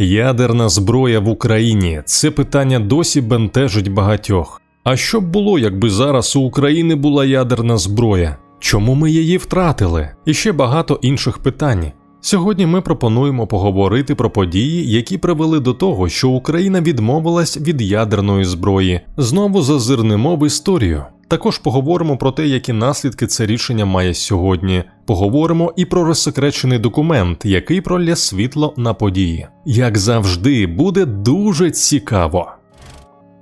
Ядерна зброя в Україні це питання досі бентежить багатьох. А що б було, якби зараз у України була ядерна зброя? Чому ми її втратили? І ще багато інших питань. Сьогодні ми пропонуємо поговорити про події, які привели до того, що Україна відмовилась від ядерної зброї. Знову зазирнемо в історію. Також поговоримо про те, які наслідки це рішення має сьогодні. Поговоримо і про розсекречений документ, який пролє світло на події. Як завжди, буде дуже цікаво.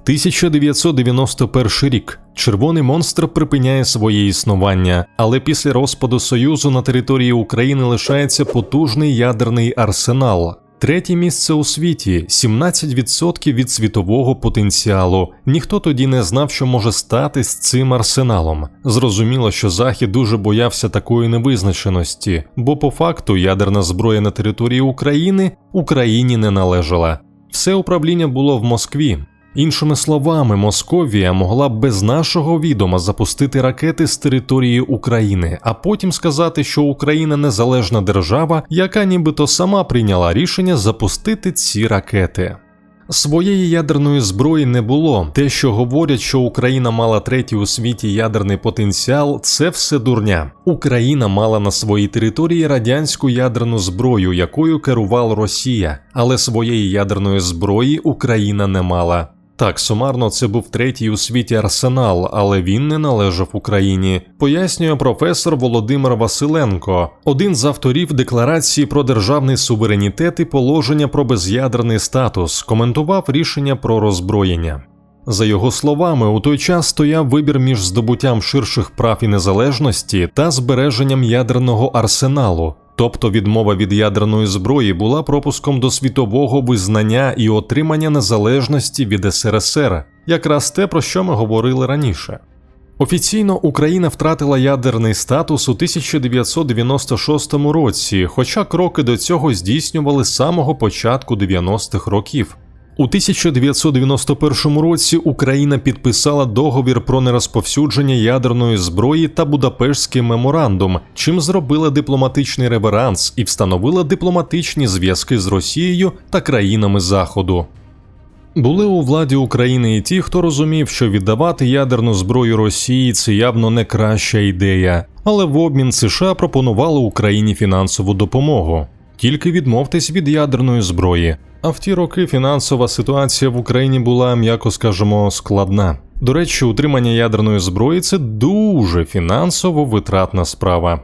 1991 рік червоний монстр припиняє своє існування, але після розпаду Союзу на території України лишається потужний ядерний арсенал. Третє місце у світі 17% від світового потенціалу. Ніхто тоді не знав, що може стати з цим арсеналом. Зрозуміло, що Захід дуже боявся такої невизначеності, бо по факту ядерна зброя на території України Україні не належала. Все управління було в Москві. Іншими словами, Московія могла б без нашого відома запустити ракети з території України, а потім сказати, що Україна незалежна держава, яка нібито сама прийняла рішення запустити ці ракети. Своєї ядерної зброї не було. Те, що говорять, що Україна мала третій у світі ядерний потенціал, це все дурня. Україна мала на своїй території радянську ядерну зброю, якою керувала Росія, але своєї ядерної зброї Україна не мала. Так, сумарно це був третій у світі арсенал, але він не належав Україні, пояснює професор Володимир Василенко, один з авторів декларації про державний суверенітет і положення про без'ядерний статус, коментував рішення про роззброєння. За його словами, у той час стояв вибір між здобуттям ширших прав і незалежності та збереженням ядерного арсеналу. Тобто відмова від ядерної зброї була пропуском до світового визнання і отримання незалежності від СРСР, якраз те, про що ми говорили раніше. Офіційно Україна втратила ядерний статус у 1996 році, хоча кроки до цього здійснювали з самого початку 90-х років. У 1991 році Україна підписала договір про нерозповсюдження ядерної зброї та Будапештський меморандум, чим зробила дипломатичний реверанс і встановила дипломатичні зв'язки з Росією та країнами Заходу. Були у владі України і ті, хто розумів, що віддавати ядерну зброю Росії це явно не краща ідея, але в обмін США пропонували Україні фінансову допомогу. Тільки відмовтесь від ядерної зброї. А в ті роки фінансова ситуація в Україні була, м'яко скажемо, складна. До речі, утримання ядерної зброї це дуже фінансово витратна справа.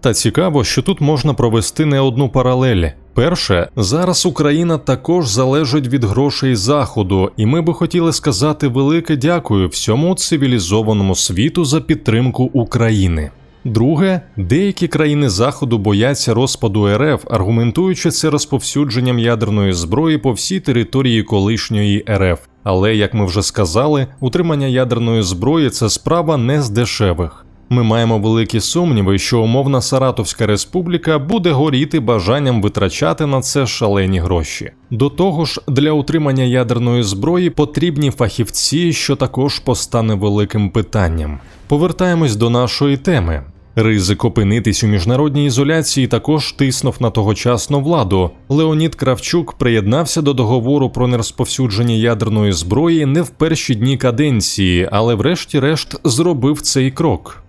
Та цікаво, що тут можна провести не одну паралель. Перше, зараз Україна також залежить від грошей Заходу, і ми би хотіли сказати велике дякую всьому цивілізованому світу за підтримку України. Друге, деякі країни Заходу бояться розпаду РФ, аргументуючи це розповсюдженням ядерної зброї по всій території колишньої РФ. Але, як ми вже сказали, утримання ядерної зброї це справа не з дешевих. Ми маємо великі сумніви, що умовна Саратовська республіка буде горіти бажанням витрачати на це шалені гроші. До того ж, для утримання ядерної зброї потрібні фахівці, що також постане великим питанням. Повертаємось до нашої теми. Ризик опинитись у міжнародній ізоляції також тиснув на тогочасну владу. Леонід Кравчук приєднався до договору про нерозповсюдження ядерної зброї не в перші дні каденції, але врешті-решт зробив цей крок.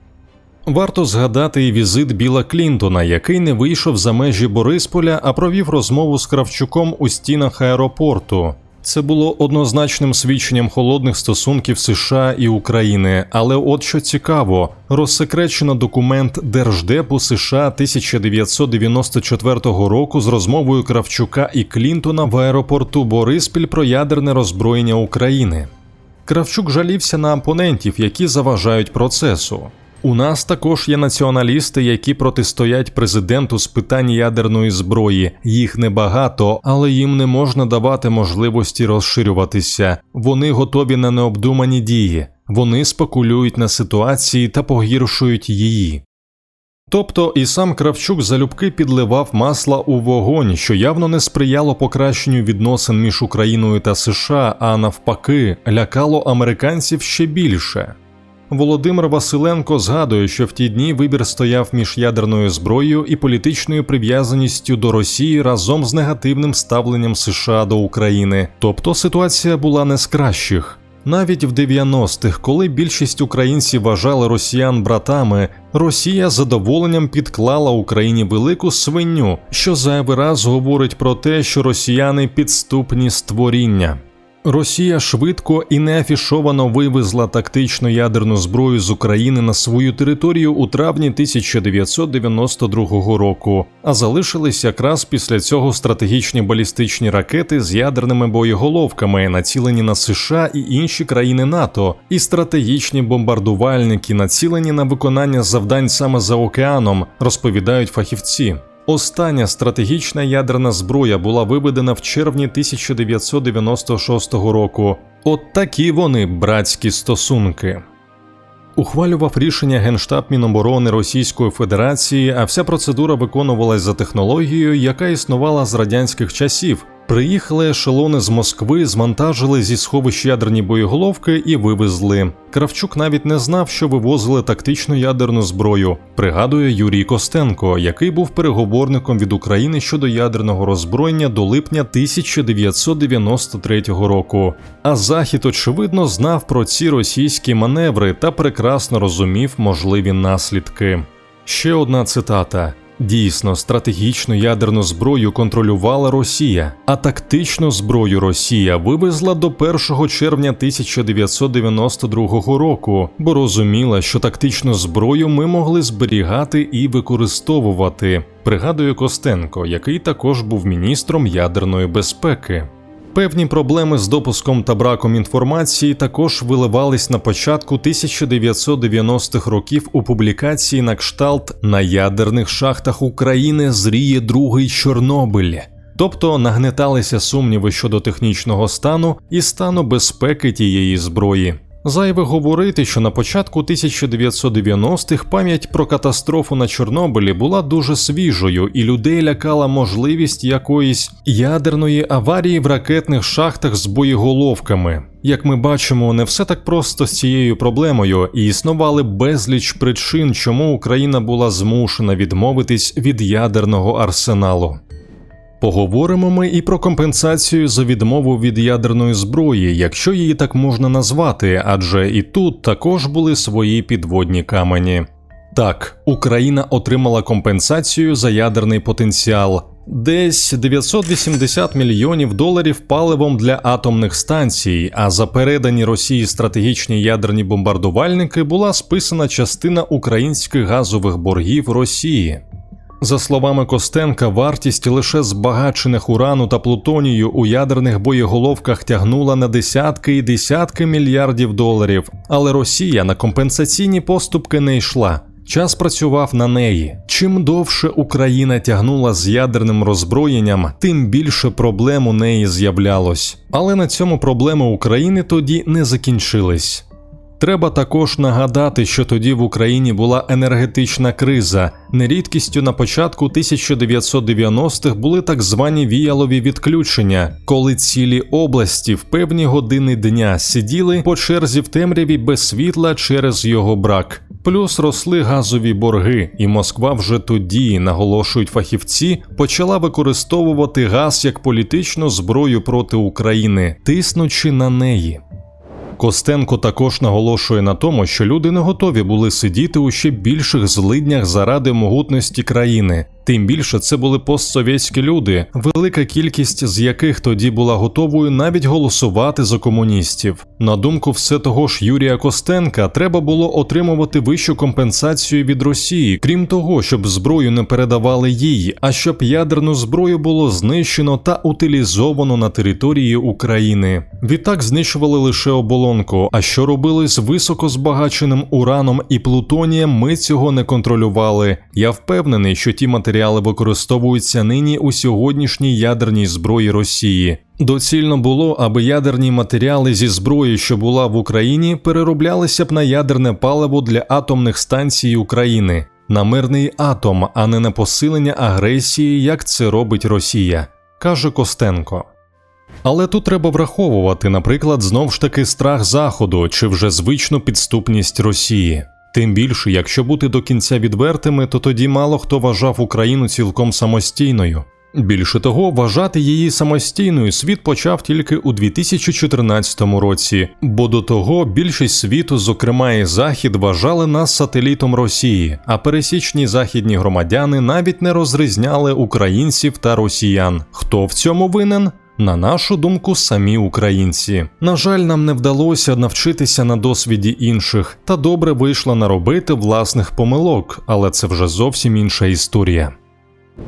Варто згадати і візит Біла Клінтона, який не вийшов за межі Борисполя, а провів розмову з Кравчуком у стінах аеропорту. Це було однозначним свідченням холодних стосунків США і України. Але от що цікаво, розсекречено документ Держдепу США 1994 року з розмовою Кравчука і Клінтона в аеропорту Бориспіль про ядерне роззброєння України. Кравчук жалівся на опонентів, які заважають процесу. У нас також є націоналісти, які протистоять президенту з питань ядерної зброї. Їх небагато, але їм не можна давати можливості розширюватися. Вони готові на необдумані дії, вони спекулюють на ситуації та погіршують її. Тобто і сам Кравчук залюбки підливав масла у вогонь, що явно не сприяло покращенню відносин між Україною та США, а навпаки, лякало американців ще більше. Володимир Василенко згадує, що в ті дні вибір стояв між ядерною зброєю і політичною прив'язаністю до Росії разом з негативним ставленням США до України. Тобто ситуація була не з кращих. Навіть в 90-х, коли більшість українців вважали росіян братами, Росія задоволенням підклала Україні велику свиню, що зайвий раз говорить про те, що росіяни підступні створіння. Росія швидко і неафішовано вивезла тактичну ядерну зброю з України на свою територію у травні 1992 року, а залишились якраз після цього стратегічні балістичні ракети з ядерними боєголовками, націлені на США і інші країни НАТО, і стратегічні бомбардувальники, націлені на виконання завдань саме за океаном, розповідають фахівці. Остання стратегічна ядерна зброя була виведена в червні 1996 року. От такі вони братські стосунки. Ухвалював рішення Генштаб Міноборони Російської Федерації, а вся процедура виконувалась за технологією, яка існувала з радянських часів. Приїхали ешелони з Москви, змонтажили зі сховищ ядерні боєголовки і вивезли. Кравчук навіть не знав, що вивозили тактичну ядерну зброю. Пригадує Юрій Костенко, який був переговорником від України щодо ядерного роззброєння до липня 1993 року. А Захід, очевидно, знав про ці російські маневри та прекрасно розумів можливі наслідки. Ще одна цитата. Дійсно, стратегічну ядерну зброю контролювала Росія, а тактичну зброю Росія вивезла до 1 червня 1992 року, бо розуміла, що тактичну зброю ми могли зберігати і використовувати. Пригадує Костенко, який також був міністром ядерної безпеки. Певні проблеми з допуском та браком інформації також виливались на початку 1990-х років у публікації на кшталт на ядерних шахтах України зріє другий Чорнобиль. Тобто нагнеталися сумніви щодо технічного стану і стану безпеки тієї зброї. Зайве говорити, що на початку 1990-х пам'ять про катастрофу на Чорнобилі була дуже свіжою, і людей лякала можливість якоїсь ядерної аварії в ракетних шахтах з боєголовками. Як ми бачимо, не все так просто з цією проблемою, і існували безліч причин, чому Україна була змушена відмовитись від ядерного арсеналу. Поговоримо ми і про компенсацію за відмову від ядерної зброї, якщо її так можна назвати, адже і тут також були свої підводні камені. Так, Україна отримала компенсацію за ядерний потенціал. Десь 980 мільйонів доларів паливом для атомних станцій, а за передані Росії стратегічні ядерні бомбардувальники була списана частина українських газових боргів Росії. За словами Костенка, вартість лише збагачених урану та плутонію у ядерних боєголовках тягнула на десятки і десятки мільярдів доларів, але Росія на компенсаційні поступки не йшла. Час працював на неї. Чим довше Україна тягнула з ядерним роззброєнням, тим більше проблем у неї з'являлось. Але на цьому проблеми України тоді не закінчились. Треба також нагадати, що тоді в Україні була енергетична криза. Нерідкістю на початку 1990-х були так звані віялові відключення, коли цілі області в певні години дня сиділи по черзі в темряві без світла через його брак. Плюс росли газові борги, і Москва вже тоді, наголошують фахівці, почала використовувати газ як політичну зброю проти України, тиснучи на неї. Костенко також наголошує на тому, що люди не готові були сидіти у ще більших злиднях заради могутності країни. Тим більше це були постсовєтські люди, велика кількість з яких тоді була готовою навіть голосувати за комуністів. На думку все того ж Юрія Костенка, треба було отримувати вищу компенсацію від Росії, крім того, щоб зброю не передавали їй, а щоб ядерну зброю було знищено та утилізовано на території України. Відтак знищували лише оболонку. А що робили з високо збагаченим ураном і плутонієм, ми цього не контролювали. Я впевнений, що ті матеріали матеріали використовуються нині у сьогоднішній ядерній зброї Росії. Доцільно було, аби ядерні матеріали зі зброї, що була в Україні, перероблялися б на ядерне паливо для атомних станцій України, на мирний атом, а не на посилення агресії, як це робить Росія, каже Костенко. Але тут треба враховувати, наприклад, знов ж таки страх Заходу чи вже звичну підступність Росії. Тим більше, якщо бути до кінця відвертими, то тоді мало хто вважав Україну цілком самостійною. Більше того, вважати її самостійною світ почав тільки у 2014 році, бо до того більшість світу, зокрема і Захід, вважали нас сателітом Росії, а пересічні західні громадяни навіть не розрізняли українців та росіян. Хто в цьому винен? На нашу думку, самі українці. На жаль, нам не вдалося навчитися на досвіді інших, та добре вийшло наробити власних помилок, але це вже зовсім інша історія.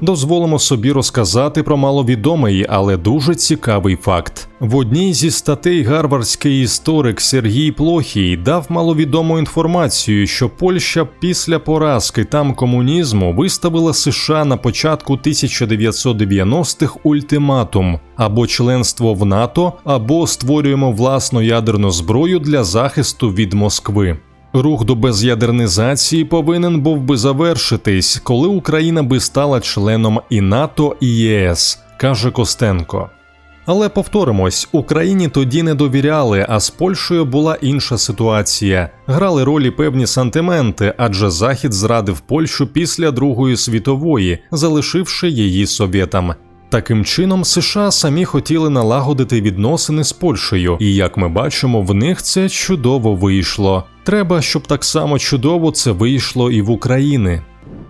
Дозволимо собі розказати про маловідомий, але дуже цікавий факт. В одній зі статей гарвардський історик Сергій Плохій дав маловідому інформацію, що Польща після поразки там комунізму виставила США на початку 1990-х ультиматум або членство в НАТО, або створюємо власну ядерну зброю для захисту від Москви. Рух до без'ядернизації повинен був би завершитись, коли Україна би стала членом і НАТО і ЄС, каже Костенко. Але повторимось, Україні тоді не довіряли, а з Польщею була інша ситуація. Грали ролі певні сантименти, адже Захід зрадив Польщу після Другої світової, залишивши її совєтам. Таким чином, США самі хотіли налагодити відносини з Польщею, і як ми бачимо, в них це чудово вийшло. Треба, щоб так само чудово це вийшло і в Україні.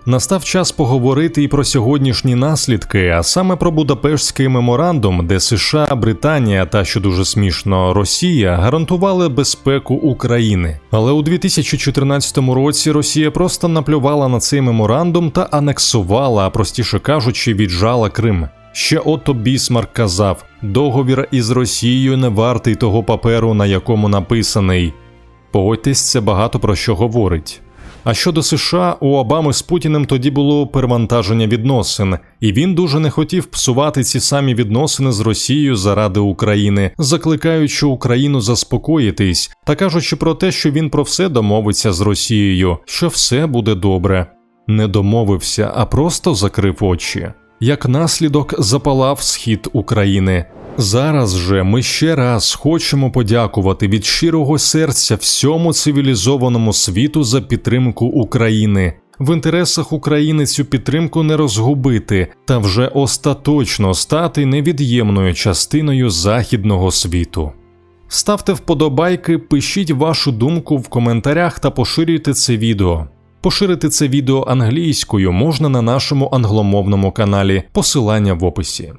Настав час поговорити і про сьогоднішні наслідки, а саме про Будапештський меморандум, де США, Британія та що дуже смішно, Росія гарантували безпеку України. Але у 2014 році Росія просто наплювала на цей меморандум та анексувала, а простіше кажучи, віджала Крим. Ще Отто Бісмарк казав: договір із Росією не вартий того паперу, на якому написаний. Погодьтесь, це багато про що говорить. А щодо США, у Обами з Путіним тоді було перевантаження відносин, і він дуже не хотів псувати ці самі відносини з Росією заради України, закликаючи Україну заспокоїтись та кажучи про те, що він про все домовиться з Росією, що все буде добре. Не домовився, а просто закрив очі. Як наслідок запалав схід України. Зараз же ми ще раз хочемо подякувати від щирого серця всьому цивілізованому світу за підтримку України. В інтересах України цю підтримку не розгубити та вже остаточно стати невід'ємною частиною західного світу. Ставте вподобайки, пишіть вашу думку в коментарях та поширюйте це відео. Поширити це відео англійською можна на нашому англомовному каналі, посилання в описі.